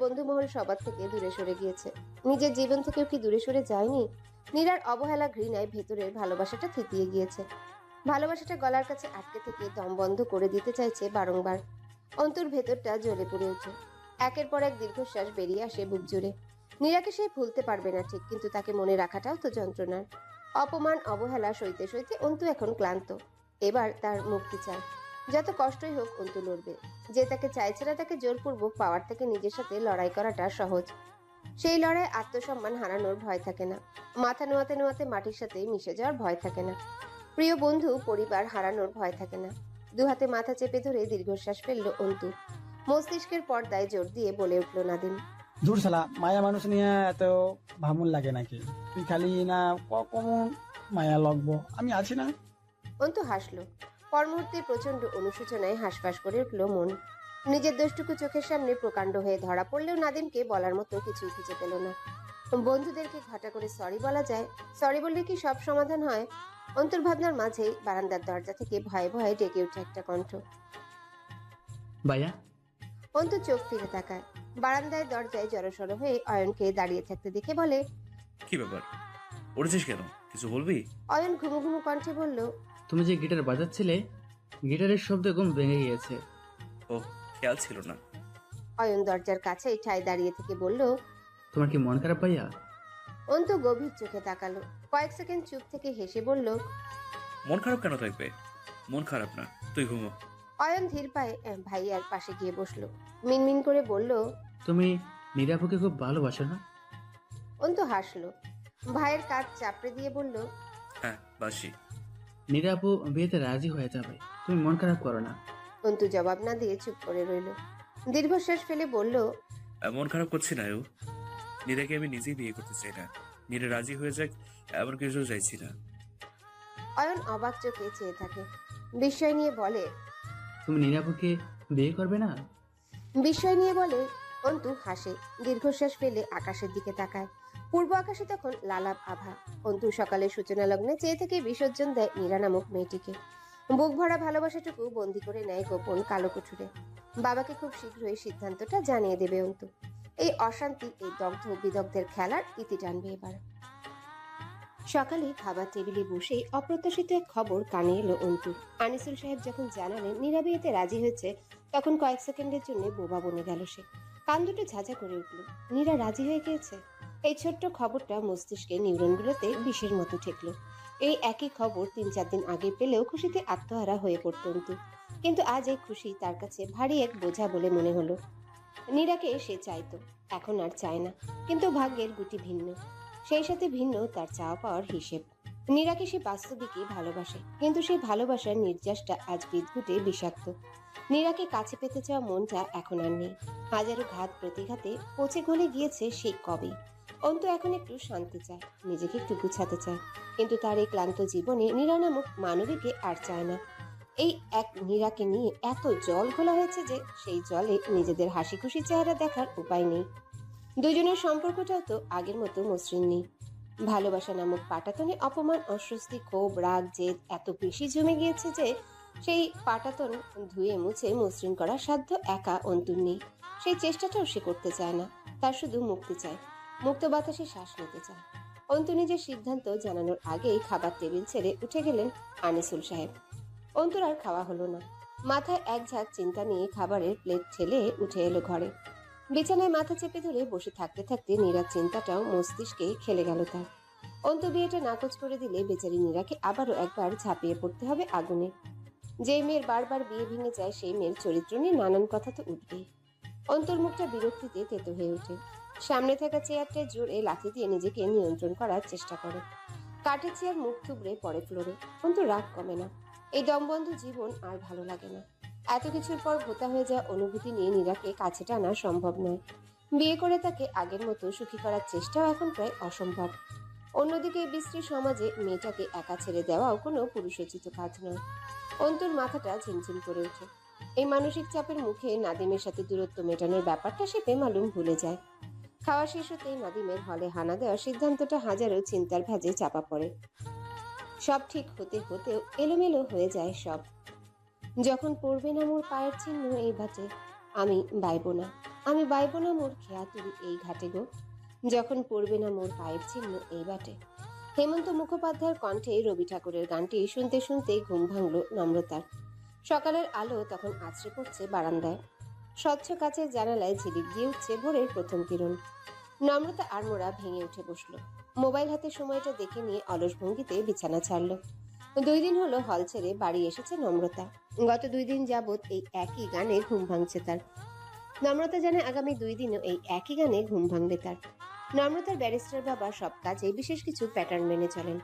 বন্ধুমহল সবার থেকে দূরে সরে গিয়েছে। নিজের জীবন থেকেও কি দূরে সরে যায়নি? নীরার অবহেলা ঘৃণায় ভেতরের ভালোবাসাটা থিতিয়ে গিয়েছে। ভালোবাসাটা গলার কাছে আটকে থেকে দম বন্ধ করে দিতে চাইছে বারংবার। অন্তর ভেতরটা জ্বলে পড়ে একের পর এক দীর্ঘশ্বাস বেরিয়ে আসে বুক জুড়ে। নীরাকে সে ভুলতে পারবে না ঠিক, কিন্তু তাকে মনে রাখাটাও তো যন্ত্রণার। অপমান, অবহেলা সইতে সইতে অন্তু এখন ক্লান্ত। এবার তার মুক্তি চায়। যত কষ্টই হোক অন্তু লড়বে যে তাকে চাইছে না তাকে জোরপূর্বক পাওয়ার থেকে নিজের সাথে লড়াই করাটা সহজ। সেই লড়াই আত্মসম্মান হারানোর ভয় থাকে না। মাথা নোয়াতে নোয়াতে মাটির সাথে মিশে যাওয়ার ভয় থাকে না। প্রিয় বন্ধু পরিবার হারানোর ভয় থাকে না। দু হাতে মাথা চেপে ধরে দীর্ঘশ্বাস ফেলল অন্তু। মস্তিষ্কের পর্দায় জোর দিয়ে বলে উঠল নাদিম। দূর শালা মায়া মানুষ নিয়ে এত ভামুন লাগে নাকি? তুই খালি না কখন মায়া লগবো? আমি আছি না। অন্তু হাসলো। পর মুহূর্তে প্রচণ্ড অনুশোচনায় হাসফাস করে উঠল মন। নিজের দোষটুকু চোখের সামনে প্রকাণ্ড হয়ে ধরা পড়লেও নাদিমকে বলার মতো কিছুই খুঁজে পেল না। বন্ধুদেরকে ঘটা করে সরি বলা যায়। সরি বললে কি সব সমাধান হয়? অন্তর্ভাবনার মাঝেই বারান্দার দরজা থেকে ভয়ে ভয়ে ডেকে উঠে একটা কণ্ঠ। ভাইয়া? অন্তু চোখ ফিরে তাকায়। বারান্দায় দরজায় জড়সড় হয়ে অয়নকে দাঁড়িয়ে থাকতে দেখে বলে কি ব্যাপার? উঠেছিস কেন? কিছু বলবি? অয়ন ঘুমু ঘুমু কণ্ঠে বলল তুমি যে গিটার বাজাচ্ছিলে গিটারের শব্দ ঘুম ভেঙে গিয়েছে। ও খেয়াল ছিল না। অয়ন দরজার কাছেই ঠায় দাঁড়িয়ে থেকে বলল তোমার কি মন খারাপ ভাইয়া? অন্তু গভীর চোখে তাকালো। কয়েক সেকেন্ড চুপ থেকে হেসে বলল মন খারাপ কেন থাকবে? মন খারাপ না তুই ঘুমো। অয়ন ধীর পায়ে ভাইয়ার পাশে গিয়ে বসল। মিনমিন করে বলল তুমি নিরাপুকে খুব ভালোবাসো না? অন্তু হাসলো। ভাইয়ের কাজ চাপড়ে দিয়ে বলল হ্যাঁ বাসি। নিরাপু বিয়েতে রাজি হয়ে যাবে। তুমি মন খারাপ করো না। অন্তু জবাব না দিয়ে চুপ করে রইল। দীর্ঘশ্বাস ফেলে বলল মন খারাপ করছি না ও নীরাকে আমি নিজেই বিয়ে করতে চাই না। নীরা রাজি হয়ে যাক এমন কিছু চাইছি না। অয়ন অবাক চোখে চেয়ে থাকে। বিস্ময় নিয়ে বলে তুমি নিরাপুকে বিয়ে করবে না? বিস্ময় নিয়ে বলে অন্তু হাসে। দীর্ঘশ্বাস ফেলে আকাশের দিকে তাকায়। পূর্ব আকাশে তখন লালাপ আভা অন্তু সকালে সূচনা লগ্নে চেয়ে থেকে বিসর্জন দেয় নীরা নামক মেয়েটিকে। বুক ভরা ভালোবাসাটুকু বন্দি করে নেয় গোপন কালো কুঠুরে। বাবাকে খুব শীঘ্রই সিদ্ধান্তটা জানিয়ে দেবে অন্তু। এই অশান্তি, এই দগ্ধ বিদগ্ধের খেলার ইতি টানবে এবার। সকালে খাবার টেবিলে বসে অপ্রত্যাশিত এক খবর কানে এলো অন্তু। আনিসুল সাহেব যখন জানালেন নীরা বিয়েতে রাজি হয়েছে, তখন কয়েক সেকেন্ডের জন্য বোবা বনে গেল সে। কান দুটো ঝাঁঝা করে উঠল। নীরা রাজি হয়ে গিয়েছে? এই ছোট্ট খবরটা মস্তিষ্কে নিউরনগুলোতে বিষের মতো ঠেকলো। এই একই খবর তিন চার দিন আগে পেলেও খুশিতে আত্মহারা হয়ে পড়ত অন্তু। কিন্তু আজ এই খুশি তার কাছে ভারী এক বোঝা বলে মনে হলো। নীরাকে সে চাইতো, এখন আর চায় না। কিন্তু ভাগ্যের গুটি ভিন্ন। সেই সাথে ভিন্ন তার চাওয়া পাওয়ার হিসেব। নীরাকে সে বাস্তবিকই ভালোবাসে, কিন্তু সেই ভালোবাসার নির্যাসটা আজ বিদ্যুটে বিষাক্ত। নীরাকে কাছে পেতে চাওয়া মনটা এখন আর নেই। হাজারো ঘাত প্রতিঘাতে পচে গলে গিয়েছে সেই কবে। অন্ত এখন একটু শান্তি চায়, নিজেকে একটু গুছাতে চায়। কিন্তু তার এই ক্লান্ত জীবনে নীরা নামক মানবীকে আর চায় না। এই এক নীরাকে নিয়ে এত জল ঘোলা হয়েছে যে সেই জলে নিজেদের হাসি খুশি চেহারা দেখার উপায় নেই। দুজনের সম্পর্কটাও তো আগের মতো মসৃণ নেই। ভালোবাসা নামক পাটাতনে অপমান, অস্বস্তি, ক্ষোভ, রাগ, জেদ এত বেশি জমে গিয়েছে যে সেই পাটাতন ধুয়ে মুছে মসৃণ করার সাধ্য একা অন্তুর নেই। সেই চেষ্টাটাও সে করতে চায় না, তার শুধু মুক্তি চায়। মুক্ত বাতাসে শ্বাস নিতে চায়। অন্তু নিজের সিদ্ধান্ত জানানোর আগেই খাবার টেবিল ছেড়ে উঠে গেলেন আনিসুল সাহেব। অন্তুর আর খাওয়া হলো না। মাথায় এক ঝাঁক চিন্তা নিয়ে খাবারের প্লেট ঠেলে উঠে এলো ঘরে। বিছানায় মাথা চেপে ধরে বসে থাকতে থাকতে নীরার চিন্তাটাও মস্তিষ্কে খেলে গেল তার। অন্তু বিয়েটা নাকচ করে দিলে বেচারি নীরাকে আবারও একবার ঝাঁপিয়ে পড়তে হবে আগুনে। যে মেয়ের বারবার বিয়ে ভেঙে যায়, সেই মেয়ের চরিত্র নিয়ে নানান কথা তো উঠবেই। অন্তর্মুখটা বিরক্তিতে তেতো হয়ে ওঠে। সামনে থাকা চেয়ারটায় জোরে লাথি দিয়ে নিজেকে নিয়ন্ত্রণ করার চেষ্টা করে। কাঠের চেয়ার মুখ থুবড়ে পড়ে ফ্লোরে, কিন্তু রাগ কমে না। এই দমবন্ধ জীবন আর ভালো লাগে না। এত কিছুর পর ভোতা হয়ে যাওয়া অনুভূতি নিয়ে নীরাকে কাছে টানা সম্ভব নয়। বিয়ে করে তাকে আগের মতো সুখী করার চেষ্টাও এখন প্রায় অসম্ভব। অন্যদিকে বিশ্রী সমাজে মেয়েটাকে একা ছেড়ে দেওয়াও কোনো পুরুষোচিত কাজ নয়। অন্তুর মাথাটা ঝিমঝিম করে ওঠে। এই মানসিক চাপের মুখে নাদিমের সাথে দূরত্ব মেটানোর ব্যাপারটা সে বেমালুম ভুলে যায়। খাওয়া শেষ হতেই নাদিমের হলে হানা দেওয়ার সিদ্ধান্তটা হাজারো চিন্তার ভাঁজে চাপা পড়ে। সব ঠিক হতে হতেও এলোমেলো হয়ে যায় সব। যখন পড়বে না মোর পায়ের চিহ্ন এই বাটে আমি বাইব না। আমি বাইব না মোর খেয়া তুলি এই ঘাটে গো। যখন পড়বে না মোর পায়ের চিহ্ন এই বাটে হেমন্ত মুখোপাধ্যায়ের কণ্ঠে রবি ঠাকুরের গানটি শুনতে শুনতে ঘুম ভাঙল নম্রতার। সকালের আলো তখন আছড়ে পড়ছে বারান্দায়। স্বচ্ছ কাচের জানালায় ঝিলিক দিয়ে উঠছে ভোরের প্রথম কিরণ। নম্রতা আর মোড়া ভেঙে উঠে বসল। মোবাইল হাতে সময়টা দেখে নিয়ে অলস ভঙ্গিতে বিছানা ছাড়ল। দুই দিন হলো হল ছেড়ে বাড়ি এসেছে নম্রতা। গত দুই দিন যাবৎ এই একই গানে ঘুম ভাঙছে তার। নম্রতা জানে আগামী দুই দিনও এই একই গানে ঘুম ভাঙবে তার। নম্রতার ব্যারিস্টার বাবা সব কাজে বিশেষ কিছু প্যাটার্ন মেনে চলেন।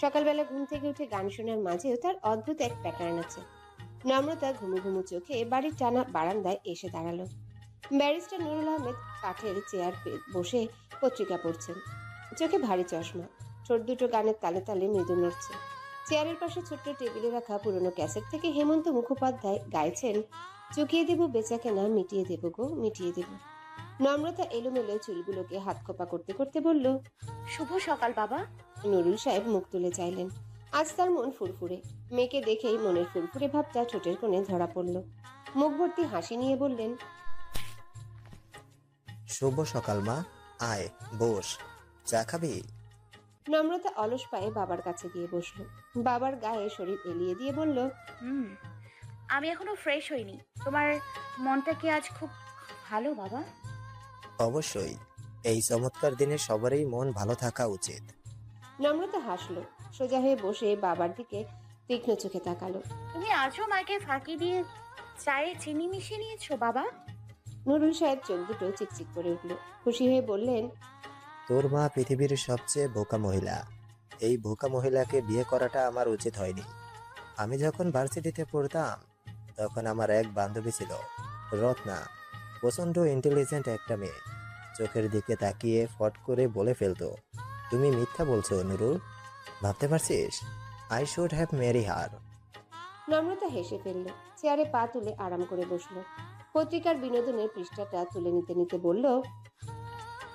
সকালবেলা ঘুম থেকে উঠে গান শোনার মাঝেও তার অদ্ভুত এক প্যাটার্ন আছে। নম্রতা ঘুমু ঘুমু চোখে বাড়ির টানা বারান্দায় এসে দাঁড়াল। ব্যারিস্টার নুরুল আহমেদ কাঠের চেয়ার বসে পত্রিকা পড়ছেন। চোখে ভারী চশমা ছোট দুটো গানের তালে তালে মৃদু নড়ছে। চেয়ারের পাশে ছোট্ট টেবিলে রাখা পুরনো ক্যাসেট থেকে হেমন্ত মুখোপাধ্যায় গাইছেন, চুকিয়ে দেব বেচা কেনা মিটিয়ে দেব গো, মিটিয়ে দেব। নম্রতা এলোমেলো চুলগুলোকে হাত খোপা করতে করতে বলল শুভ সকাল বাবা। নুরুল সাহেব মুখ তুলে চাইলেন। আজ তার মন ফুরফুরে। মেয়েকে দেখেই মনের ফুরফুরে ভাবটা ঠোঁটের কোণে ধরা পড়ল। মুখ ভর্তি হাসি নিয়ে বললেন শুভ সকাল মা। আয় বস। চা খাবি? নম্রতা অলস পায়ে বাবার কাছে গিয়ে বসল। বাবার গায়ে শরীর এলিয়ে দিয়ে বলল হুম আমি এখনও ফ্রেশ হইনি। তোমার মনটা কি আজ খুব ভালো বাবা? অবশ্যই এই চমৎকার দিনে সবারই মন ভালো থাকা উচিত। নম্রতা হাসলো সোজা হয়ে বসে বাবার দিকে তীক্ষ্ণ চোখে তাকালো। তুমি আজও মাকে ফাঁকি দিয়ে চায়ে চিনি মিশিয়ে নিয়েছো বাবা? নুরুল সাহেব চোখ দুটো চিকচিক করে উঠল। খুশি হয়ে বললেন তোর মা পৃথিবীর সবচেয়ে বোকা মহিলা। এই বোকা মহিলাকে বিয়ে করাটা আমার উচিত হয়নি। আমি যখন ভার্সিটিতে পড়তাম তখন আমার এক বান্ধবী ছিল রত্না। প্রচণ্ড ইন্টেলিজেন্ট একটা মেয়ে। চোখের দিকে তাকিয়ে ফট করে বলে ফেলতো তুমি মিথ্যা বলছো নুরুল। ভাবতে পারছিস? I should have marry her Namrata হেসে ফেলল চেয়ারে পা তুলে আরাম করে বসল। পত্রিকার বিনোদনের পৃষ্ঠাটা তুলে নিতে নিতে বলল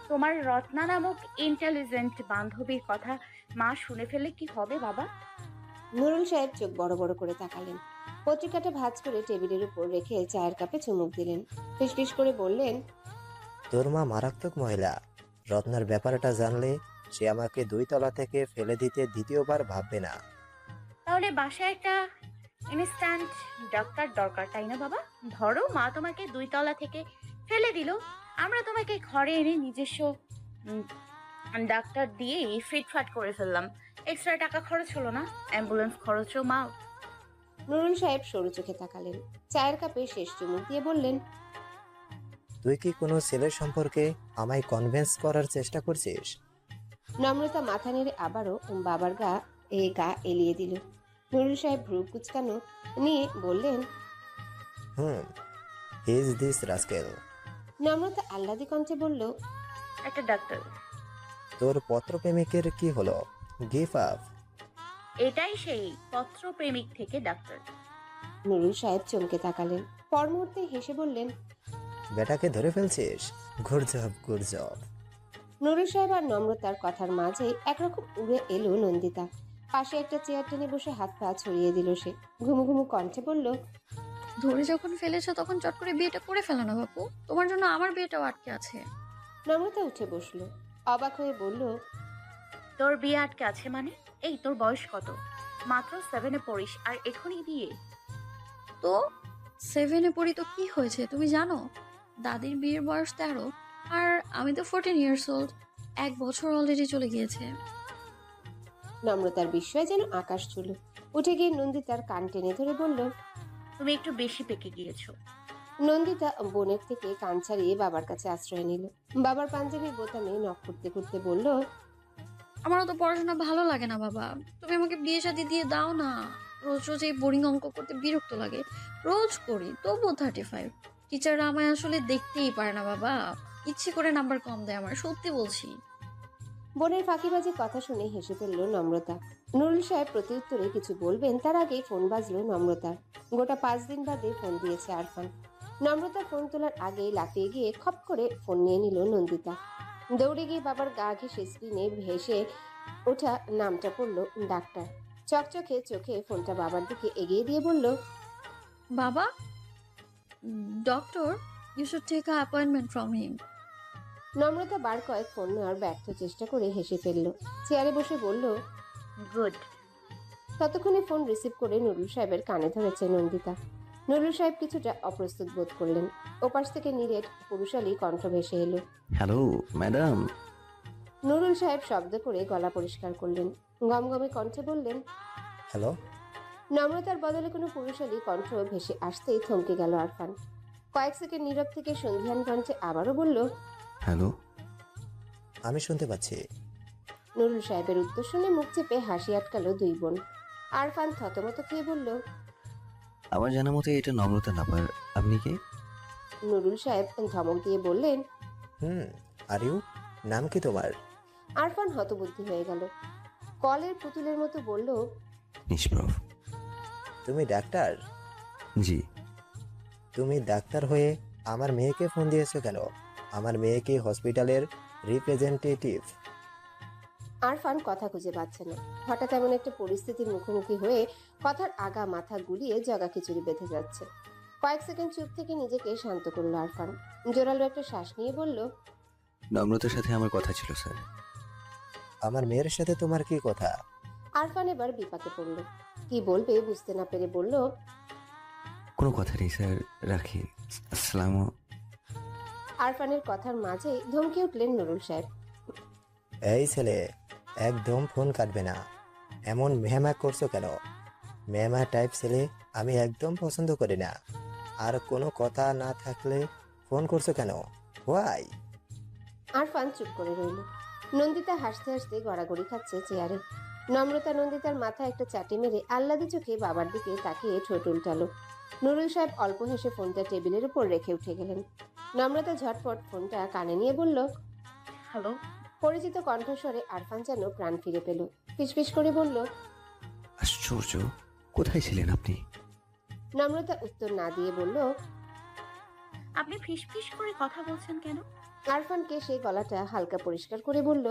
তোমার রত্না নামক ইন্টেলিজেন্ট বান্ধবীর কথা মা শুনে ফেলে কি হবে বাবা? নুরুল সাহেব চোখ বড় বড় করে তাকালেন। পত্রিকাটা ভাঁজ করে টেবিলের উপর রেখে চায়ের কাপে চুমুক দিলেন। ফিসফিস করে বললেন তোর মা মারাত্মক মহিলা। রত্নার ব্যাপারটা জানলে সে আমাকে দুই তলা থেকে ফেলে দিতে দ্বিতীয়বার ভাববে না। তাহলে বাসায় একটা ইনস্ট্যান্ট ডাক্তার দরকার তাই না বাবা? ধরো মা তোমাকে দুই তলা থেকে ফেলে দিল। আমরা তোমাকে ঘরে এনে নিজস্ব উম, ডাক্তার দিয়ে ফিটফাট করে ফেললাম। এক্সট্রা টাকা খরচ হলো না? অ্যাম্বুলেন্স খরচও মা নুরুল সাহেব সরু চোখে তাকালেন। চায়ের কাপে শেষ চুমুক দিয়ে বললেন তুই কি কোনো ছেলের সম্পর্কে আমায় কনভিন্স করার চেষ্টা করছিস? নম্রতা মাথা নেড়ে আবারও বাবার গা এ গা এলিয়ে দিল। নুরুল সাহেব ভ্রু কুচকানো নিয়ে বললেন হুম ইজ দিস রাস্কেল নম্রতা আহ্লাদি কণ্ঠে বলল একটা ডাক্তার। তোর পত্রপ্রেমিকের কি হলো? গিভ আপ এটাই সেই পত্র প্রেমিক থেকে ডাক্তার। নুরুল সাহেব চমকে তাকালেন। পর মুহূর্তে হেসে বললেন বেটাকে ধরে ফেলছিস? গুরজব গুরজব। নুরুল সাহেব আর নম্রতার কথার মাঝে একরকম উড়ে এলো নন্দিতা। পাশে একটা চেয়ার টেনে বসে হাত পা ছড়িয়ে দিল সে। ঘুমু ঘুমু কণ্ঠে বলল ধরে যখন ফেলেছো তখন চট করে বিয়েটা করে ফেলো না বাপু। তোমার জন্য আমার বিয়েটাও আটকে আছে। নম্রতা উঠে বসল। অবাক হয়ে বলল তোর বিয়ে আটকে আছে মানে? এই তোর বয়স কত? মাত্র সেভেনে পড়িস আর এখনই বিয়ে। তো? সেভেনে পড়ি তো কি হয়েছে তুমি জানো? দাদির বিয়ের বয়স তেরো আর আমি তো ফোরটিন ইয়ার্স ওল্ড এক বছর অলরেডি চলে গিয়েছে। নম্রতার বিস্ময় যেন আকাশ ছিল উঠে গিয়ে নন্দিতার কান টেনে ধরে বলল তুমি একটু বেশি পেকে গিয়েছো। নন্দিতা বোনের থেকে কান ছাড়িয়ে বাবার কাছে আশ্রয় নিল। বাবার পাঞ্জাবির বোতামে নখ করতে করতে বলল আমারও তো পড়াশোনা ভালো লাগে না, বাবা। তুমি আমাকে বিয়ে শাদি দিয়ে দাও না। রোজ রোজ এই বোরিং অঙ্ক করতে বিরক্ত লাগে। রোজ করি, তবুও থার্টি ফাইভ টিচাররা আমায় আসলে দেখতেই পারে না, বাবা। ইচ্ছে করে নাম্বার কম দেয় আমার সত্যি বলছি। বোনের ফাঁকিবাজি কথা শুনে হেসে ফেলল নম্রতা। নুরুল সাহেব প্রত্যুত্তরে কিছু বলবেন, তার আগে ফোন বাজলো নম্রতার গোটা পাঁচ দিন বাদে ফোন দিয়েছে আরফান। নম্রতা ফোন তোলার আগেই লাফিয়ে গিয়ে খপ করে ফোন নিয়ে নিল নন্দিতা। দৌড়ে গিয়ে বাবার গা ঘেসে স্ক্রিনে ভেসে ওঠা নামটা পড়ল ডাক্তার। চকচকে চোখে ফোনটা বাবার দিকে এগিয়ে দিয়ে বলল বাবা doctor you should take a appointment from him Namrata বার কয়েক ফোন নেওয়ার ব্যর্থ চেষ্টা করে হেসে ফেলল। চেয়ারে বসে বলল গুড ততক্ষণে ফোন রিসিভ করে নুরুল সাহেবের কানে ধরেছে নন্দিতা। নুরুল সাহেব কিছুটা অপ্রস্তুত বোধ করলেন। ওপাশ থেকে নিরেট পুরুষালী কণ্ঠ ভেসে এলো। Hello madam. নুরুল সাহেব শব্দ করে গলা পরিষ্কার করলেন। গমগমে কণ্ঠে বললেন হ্যালো। নম্রতার বদলে কোনো পুরুষালী কণ্ঠ ভেসে আসতেই থমকে গেল আরফান। কয়েক সেকেন্ড নীরব থেকে সন্ধিয়ান কণ্ঠে আবারও বলল হ্যালো। আমি শুনতে পাচ্ছি। নুরুল সাহেবের উত্তর শুনে মুখ চেপে হাসি আটকালো দুই বোন। আরফান থতমত খেয়ে বলল আমার জানা মতে এটা নম্রতা নাম্বার আপনি কে? নুরুল সাহেব ধমক দিয়ে বললেন হুম আর ইউ? নাম কি তোমার? আরফান হতবুদ্ধি হয়ে গেল। কলের পুতুলের মতো বলল নিষ্প্রভ। তুমি ডাক্তার? জি। তুমি ডাক্তার হয়ে আমার মেয়েকে ফোন দিয়েছ কেন? আমার মেয়ে কি হসপিটালের রিপ্রেজেন্টেটিভ। আরফান কথা খুঁজে পাচ্ছে না। হঠাৎ এমন একটা পরিস্থিতির মুখোমুখি হয়ে কথার আগা মাথা গুলিয়ে জগা খিচুড়ি বেঁধে যাচ্ছে। কয়েক সেকেন্ড চুপ থেকে নিজেকে শান্ত করল আরফান। জোরালো একটা শ্বাস নিয়ে বলল নম্রতার সাথে আমার কথা ছিল স্যার। আমার মেয়ের সাথে তোমার কি কথা? আরফান এবার বিপাকে পড়ল। কি বলবে বুঝতে না পেরে বলল কোনো কথা নেই স্যার রাখি। আসসালাম আরফানের কথার মাঝে ধমকে উঠলেন নুরুল সাহেব। এই ছেলে একদম ফোন কাটবে না। এমন মেহমা করছ কেন? মেহমা টাইপ ছেলে আমি একদম পছন্দ করি না। আর কোনো কথা না থাকলে ফোন করছ কেন? হোয়াই আরফান চুপ করে রইল। নন্দিতা হাসতে হাসতে গড়াগড়ি খাচ্ছে চেয়ারে। নম্রতা নন্দিতার মাথায় একটা চাটি মেরে আহ্লাদি চোখে বাবার দিকে তাকিয়ে ঠোঁট উল্টালো। নুরুল সাহেব অল্প হেসে ফোনটা টেবিলের উপর রেখে উঠে গেলেন। নম্রতা ঝটপট ফোনটা কানে নিয়ে বলল হ্যালো পরিচিত কণ্ঠস্বরে আরফান যেন প্রাণ ফিরে পেল। ফিসফিস করে বলল আশ্চর্য কোথায় ছিলেন আপনি? নম্রতা উত্তর না দিয়ে বলল আপনি ফিস ফিস করে কথা বলছেন কেন? আরফানকে সেই গলাটা হালকা পরিষ্কার করে বলল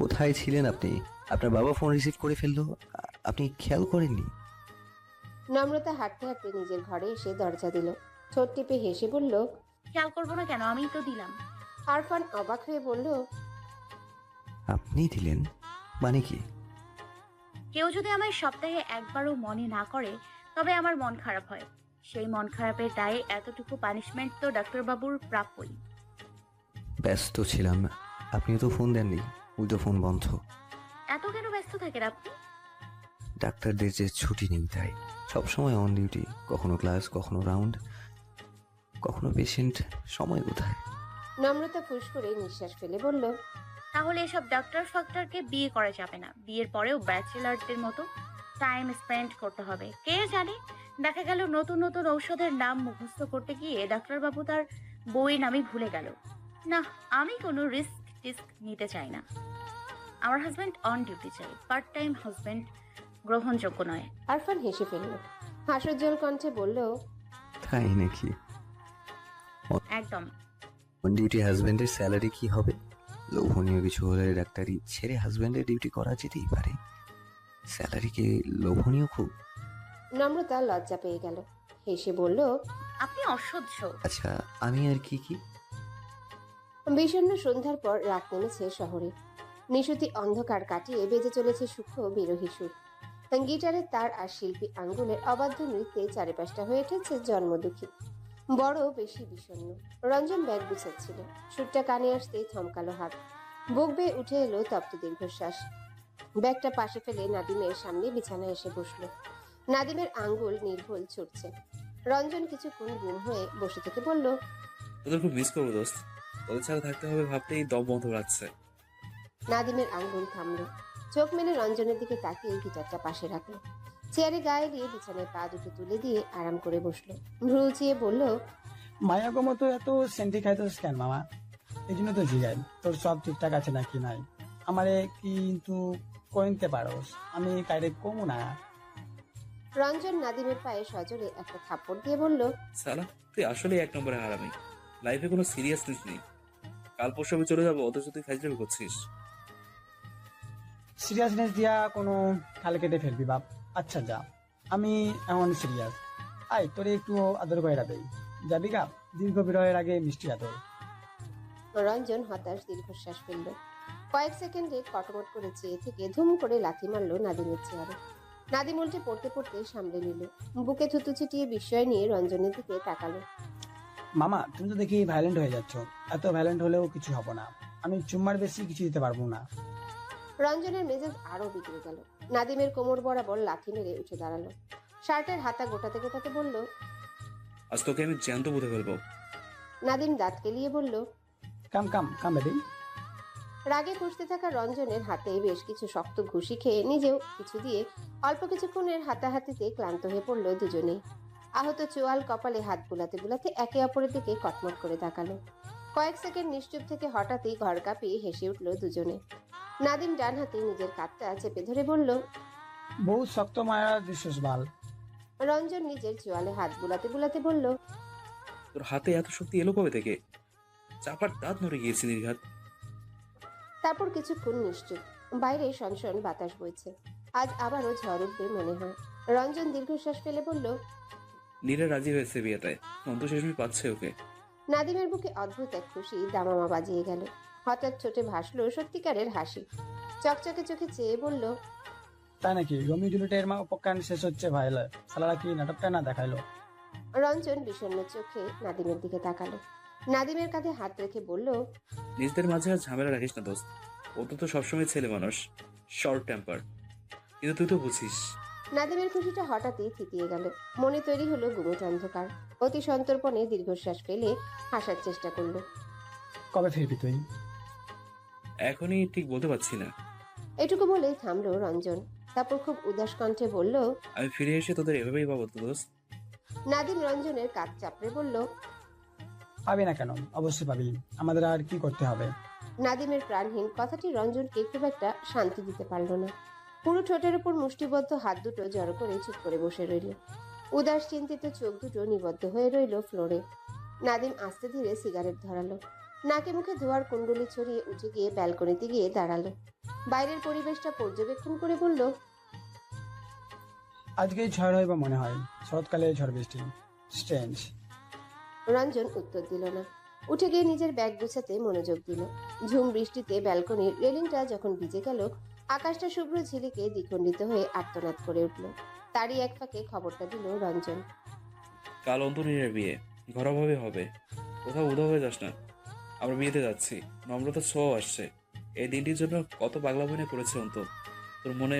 কোথায় ছিলেন আপনি? আপনার বাবা ফোন রিসিভ করে ফেলল আপনি খেয়াল করেননি? নম্রতা হাঁটতে হাঁটতে নিজের ঘরে এসে দরজা দিল। ঠোঁট টিপে হেসে বলল খেয়াল করব না কেন আমিই তো দিলাম। আরফান অবাক হয়ে বলল আপনি দিলেন মানে কি? কেউ যদি আমায় সপ্তাহে একবারও মনে না করে তবে আমার মন খারাপ হয়। সেই মন খারাপের দায়ে এতটুকু পানিশমেন্ট তো ডাক্তারবাবুর প্রাপ্যই। ব্যস্ত ছিলাম। আপনিও তো ফোন দেননি ওই তো ফোন বন্ধ। এত কেন ব্যস্ত থাকেন আপনি? ডাক্তারদের যে ছুটি নেই তাই। সবসময় অন ডিউটি কখনো ক্লাস কখনো রাউন্ড কখনো পেশেন্ট সময় কোথায়? নম্রতা ফুস করে নিঃশ্বাস ফেলে বলল তাহলে এসব ডাক্তার ফাক্তারকে বিয়ে করা যাবে না। বিয়ের পরেও ব্যাচেলারদের মতো টাইম স্পেন্ড করতে হবে। কে জানে? দেখা গেল নতুন নতুন ঔষধের নাম মুখস্থ করতে গিয়ে ডাক্তারবাবু তার বইয়ের নামই ভুলে গেল। না আমি কোনো রিস্ক টিস্ক নিতে চাই না। আমার হাজব্যান্ড অন ডিউটি চাই। পার্ট টাইম হাজব্যান্ড গ্রহণযোগ্য নয়। আরফান হেসে ফেলল। হাসজ্জ্বল কণ্ঠে বলল তাই নাকি? একদম। অন ডিউটি হাজব্যান্ডের স্যালারি কি হবে? লোভনীয় কিছু হলে ডাক্তারি ছেড়ে হাজব্যান্ডের ডিউটি করা যেতেই পারে। স্যালারি কি লোভনীয় খুব। নম্রতা লজ্জা পেয়ে গেল। হেসে বলল আপনি অসহ্য। আচ্ছা আমি আর কি কি? বিষণ্ণ সন্ধ্যার পর রাত নেমেছে শহরে। নিশুতি অন্ধকার কাটিয়ে বেজে চলেছে সূক্ষ্ম বিরোহী সুর। গিটারের তার আর শিল্পী আঙ্গুলের অবাধ্য নৃত্যে চারিপাশটা হয়ে উঠেছে জন্মদুখী। বড় বেশি বিষণ্ণ। রঞ্জন ব্যাগ গুছাচ্ছিল। সুরটা কানে আসতেই থমকালো হাত। বুক বেয়ে উঠে এলো তপ্ত দীর্ঘশ্বাস। ব্যাগটা পাশে ফেলে নাদিমের সামনে বিছানায় এসে বসল। নাদিমের আঙ্গুল নির্ভুল ছুটছে। রঞ্জন কিছুক্ষণ গুম হয়ে বসে থেকে বলল তোদের খুব মিস করব দোস্ত। তোদের ছাড়া থাকতে হবে ভাবতেই দম বন্ধ রাখছে নাদিমের আঙ্গুল থামলো। চোখ মেলে রঞ্জনের দিকে তাকিয়ে গিটারটা পাশে রাখল। চেয়ারে গায়ে দিয়ে বিছানায় পা দুটো তুলে দিয়ে আরাম করে বসল। ভ্রু উঁচিয়ে বলল মায়াগো মতো এত সেন্টি খাইতেছিস কেন মামা? এই জন্য তো জিগাই তোর সব ঠিকঠাক আছে নাকি নাই? আমারে কিন্তু কইতে পারোস আমি কাইরে কমু না। রঞ্জন নাদিমের পায়ে সজোরে একটা থাপ্পড় দিয়ে বলল সালা তুই আসলে এক নম্বরে হারামি। লাইফে কোনো সিরিয়াসনেস নেই। কাল পরশু আমি চলে যাব অথচ তুই ফাইজলামি করছিস। সিরিয়াসনেস দিয়া কোনো খাল কেটে ফেলবি বাপ। আচ্ছা যা আমি এমন সিরিয়াস। আয় তোরে একটু আদর করে দেই। যাবি গা? দীর্ঘ বিরহের আগে মিষ্টি আদর। রঞ্জন হতাশ দীর্ঘশ্বাস ফেলল। কয়েক সেকেন্ডে কটমট করে চেয়ে থেকে ধুম করে লাথি মারল নাদিমের চেয়ারে। নাদিম উল্টে পড়তে পড়তে সামলে নিল। বুকে থুতু ছিটিয়ে বিস্ময় নিয়ে রঞ্জনের দিকে তাকালো। মামা তুমি তো দেখি ভায়োলেন্ট হয়ে যাচ্ছ। এত ভায়োলেন্ট হলেও কিছু হব না। আমি চুম্মার বেশি কিছু দিতে পারব না। রঞ্জনের মেজাজ আরও বিগড়ে গেল। নাদিমের কোমর বরাবর লাথি মেরে উঠে দাঁড়াল। শার্টের হাতা গোটাতে গোটাতে বলল আজ তোকে আমি জ্যান্ত বুঝে ফেলব। নাদিম দাঁত কেলিয়ে বলল কাম কাম কাম বেবি। রাগে খুঁজতে থাকা রঞ্জনের হাতে বেশ কিছু শক্ত ঘুষি খেয়ে নিজেও কিছু দিয়ে অল্প কিছুক্ষণের হাতাহাতিতে ক্লান্ত হয়ে পড়ল দুজনেই আহত চোয়াল কপালে হাত বুলাতে বুলাতে একে অপরের দিকে কটমট করে তাকালো। কয়েক সেকেন্ড নিশ্চুপ থেকে হঠাৎই ঘর কাঁপিয়ে হেসে উঠল দুজনে। নাদিম ডান হাতে নিজের কাতটা চেপে ধরে বলল বহু শক্ত মায়ার দৃশ্য বাল। রঞ্জন নিজের চোয়ালে হাত বুলাতে বুলাতে বলল তোর হাতে এত শক্তি এলো কবে থেকে? চাপার দাঁত নড়ে গিয়েছে নির্ঘাত তারপর কিছুক্ষণ নিশ্চুপ। বাইরে সনসন বাতাস বইছে। আজ আবারও ঝড় উঠবে মনে হয়। রঞ্জন দীর্ঘশ্বাস ফেলে বলল নীরা রাজি হয়েছে বিয়েটায় অন্ত শেষমেশ পাচ্ছে ওকে। নাদিমের বুকে অদ্ভুত এক খুশি দামামা বাজিয়ে গেল। হঠাৎ ছোটে ভাসলো সত্যিকারের হাসি। চকচকে চোখে চেয়ে বলল তাই নাকি? রোমিও জুলিটের মা উপকান শেষ হচ্ছে ভাইলে সালারা কি নাটকটা না দেখাইলো? রঞ্জন বিষণ্ণ চোখে নাদিমের দিকে তাকালো। নাদিমের কাঁধে হাত রেখে বলল নিজেদের মাঝে আর ঝামেলা রাখিস না দোস্ত। ও তো তো সবসময় ছেলে মানুষ শর্ট টেম্পার কিন্তু তুই তো বুঝিস। নাদিমের খুশিটা হঠাৎই থিতিয়ে গেল। মনে তৈরি হলো গুমট অন্ধকার। অতি সন্তর্পণে দীর্ঘশ্বাস ফেলে হাসার চেষ্টা করল। কবে ফিরবি তুই? এখনই ঠিক বলতে পারছি না। এটুকু বলেই থামলো রঞ্জন। তারপর খুব উদাস কণ্ঠে বলল আমি ফিরে এসে তোদের এভাবেই পাবো তো দোস্ত। নাদিম রঞ্জনের কাজ চাপড়ে বলল পাবি না কেন? অবশ্যই পাবি। আমাদের আর কি করতে হবে? নাদিমের প্রাণহীন কথাটি রঞ্জনকে খুব একটা শান্তি দিতে পারল না। পুরো ঠোঁটের উপর মুষ্টিবদ্ধ হাত দুটো জড়ো করে চুপ করে বসে রইল। উদাস চিন্তিত চোখ দুটো নিবদ্ধ হয়ে রইল ফ্লোরে। নাদিম আস্তে ধীরে সিগারেট ধরালো। নাকে মুখে ধোয়ার কুণ্ডলি ছড়িয়ে উঠে গিয়ে ব্যালকনিতে গিয়ে দাঁড়াল। বাইরের পরিবেশটা পর্যবেক্ষণ করে বলল আজকেই ঝড় হইব মনে হয় শরৎকালে ঝড় বৃষ্টি। স্ট্রেঞ্জ রঞ্জন উত্তর দিল না। উঠে গিয়ে নিজের ব্যাগ গুছাতে মনোযোগ দিল। ঝুম বৃষ্টিতে ব্যালকনির রেলিংটা যখন ভিজে গেল আকাশটা শুভ্র ঝিলিকে দ্বিখণ্ডিত হয়ে আর্তনাদ করে উঠল। তারই এক ফাঁকে খবরটা দিল রঞ্জন। কাল অন্ত বিয়ে। ঘরোয়াভাবে হবে। কোথাও উদা হয়ে যাস না। আমরা বিয়েতে যাচ্ছি। নম্রতা ছ আসছে। এই দিনটির জন্য কত পাগলা বনে করেছে অন্ত তোর মনে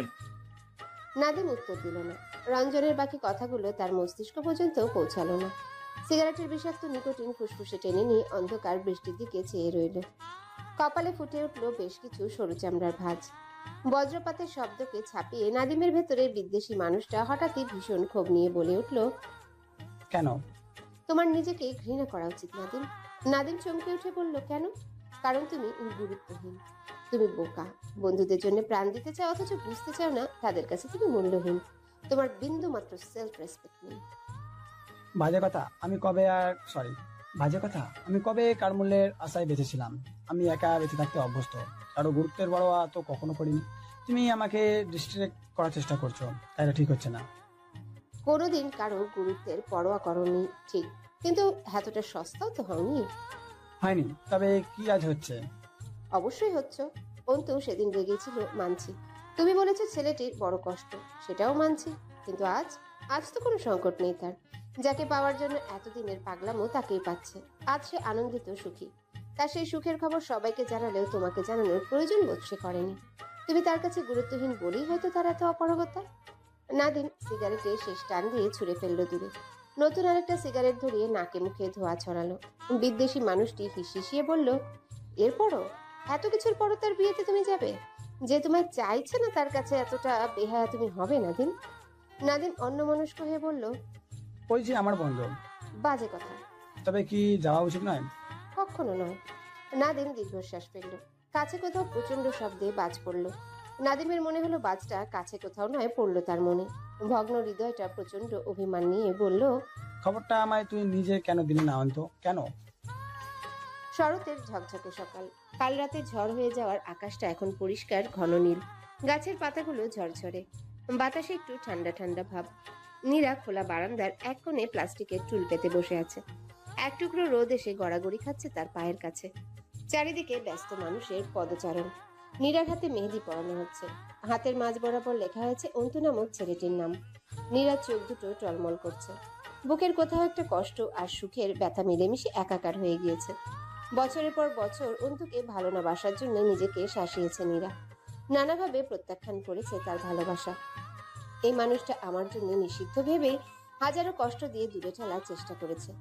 নাদিম উত্তর দিল না। রঞ্জনের বাকি কথাগুলো তার মস্তিষ্ক পর্যন্ত পৌঁছালো না। সিগারেটের বিষাক্ত নিকোটিন ফুসফুসে টেনে নিয়ে অন্ধকার বৃষ্টির দিকে চেয়ে রইল। কপালে ফুটে উঠল বেশ কিছু সরু চামড়ার ভাঁজ। বজ্রপাতের শব্দকে ছাপিয়ে নাদিমের ভেতরে বিদ্বেষী মানুষটা হঠাৎই ভীষণ ক্ষোভ নিয়ে বলে উঠল কেন? তোমার নিজেকে ঘৃণা করা উচিত নাদিম। নাদিম চমকে উঠে বলল কেন? কারণ তুমি গুরুত্বহীন। তুমি বোকা। বন্ধুদের জন্য প্রাণ দিতে চাও অথচ বুঝতে চাও না তাদের কাছে তুমি মূল্যহীন। তোমার বিন্দু মাত্র সেলফ রেসপেক্ট নেই। বাজে কথা আমি কবে আর সরি বাজে কথা আমি কবে কার মূল্যের আশায় বেঁচেছিলাম আমি একা বেঁচে থাকতে অভ্যস্ত। কারও গুরুত্বের বড় তো কখনো করিনি। তুমি আমাকে ডিস্ট্রেক্ট করার চেষ্টা করছ তাই ঠিক হচ্ছে না। কোনোদিন কারও গুরুত্বের পরোয়া করনি ঠিক কিন্তু এতটা সস্তাও তো হয়নি। হয়নি? তবে কি আজ হচ্ছে? অবশ্যই হচ্ছ। অন্তু সেদিন রেগেছিল মানছি। তুমি বলেছ ছেলেটির বড় কষ্ট সেটাও মানছি। কিন্তু আজ আজ তো কোনো সংকট নেই তার। যাকে পাওয়ার জন্য এতদিনের পাগলামো তাকেই পাচ্ছে। আজ সে আনন্দিত সুখী। তার সেই সুখের খবর সবাইকে জানালেও তোমাকে জানানোর প্রয়োজন বোধ সে করেনি। তুমি তার কাছে গুরুত্বহীন বলেই হয়তো তার এত অপারগতা। নাদিম সিগারেটে শেষ টান দিয়ে ছুঁড়ে ফেলল দূরে। নতুন আরেকটা সিগারেট ধরিয়ে নাকে মুখে ধোয়া ছড়ালো। বিদ্বেষী মানুষটি হিসিয়ে বলল এরপরও? এত কিছুর পরও তার বিয়েতে তুমি যাবে? যে তোমায় চাইছে না তার কাছে এতটা বেহায়া তুমি হবে নাদিম? নাদিম অন্যমনস্ক হয়ে বলল ওই যে আমার বন্ধু। বাজে কথা। তবে কি যাওয়া উচিত নয়? কখনো নয়। নাদিম দীর্ঘশ্বাস ফেলল। কাছে কোথাও প্রচণ্ড শব্দে বাজ পড়ল। নাদিমের মনে হলো বাজটা কাছে কোথাও নয় পড়ল তার মনে। ভগ্ন হৃদয়টা প্রচণ্ড অভিমান নিয়ে বলল খবরটা আমায় তুই নিজে কেন দিলি না অন্ত? কেন? শরতের ঝকঝকে সকাল। কাল রাতে ঝড় হয়ে যাওয়ার আকাশটা এখন পরিষ্কার ঘন নীল। গাছের পাতাগুলো ঝরঝরে। বাতাসে একটু ঠান্ডা ঠান্ডা ভাব। নীরা খোলা বারান্দার এক কোণে প্লাস্টিকের চুল পেতে বসে আছে। এক টুকরো রোদ এসে গড়াগড়ি খাচ্ছে তার পায়ের কাছে। চারিদিকে ব্যস্ত মানুষের পদচারণ। নীরার হাতে মেহেদি পরানো হচ্ছে। হাতের মাঝ বরাবর লেখা হয়েছে অন্তু নামক ছেলেটির নাম। নীরার চোখ দুটো টলমল করছে। বুকের কোথাও একটা কষ্ট আর সুখের ব্যথা মিলেমিশে একাকার হয়ে গিয়েছে। বছরের পর বছর অন্তুকে ভালো না বাসার জন্য নিজেকে শাসিয়েছে নীরা। নানাভাবে প্রত্যাখ্যান করেছে তার ভালোবাসা। এই মানুষটা আমার জন্য নিষিদ্ধ ভেবে হাজারো কষ্ট দিয়ে দূরে ঠেলার চেষ্টা করেছে।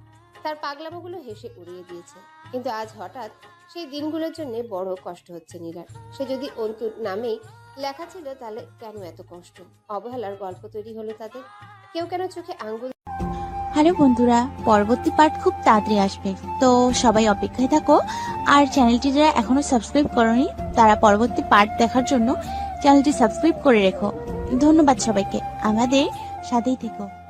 তার পাগলামোগুলো হেসে উড়িয়ে দিয়েছে। কিন্তু আজ হঠাৎ সেই দিনগুলোর জন্য বড় কষ্ট হচ্ছে নীরার সে যদি অন্তুর নামেই লেখা ছিল, তাহলে কেন এত কষ্ট? অবহেলার গল্প তৈরি হলো তাদের। কেউ কেন চোখে আঙ্গুল হ্যালো বন্ধুরা, পরবর্তী পার্ট খুব তাড়াতাড়ি আসবে। তো সবাই অপেক্ষায় থাকো, আর চ্যানেলটি যারা এখনও সাবস্ক্রাইব করনি, তারা পরবর্তী পার্ট দেখার জন্য চ্যানেলটি সাবস্ক্রাইব করে রেখো। ধন্যবাদ সবাইকে। আমাদের সাথেই থেকো।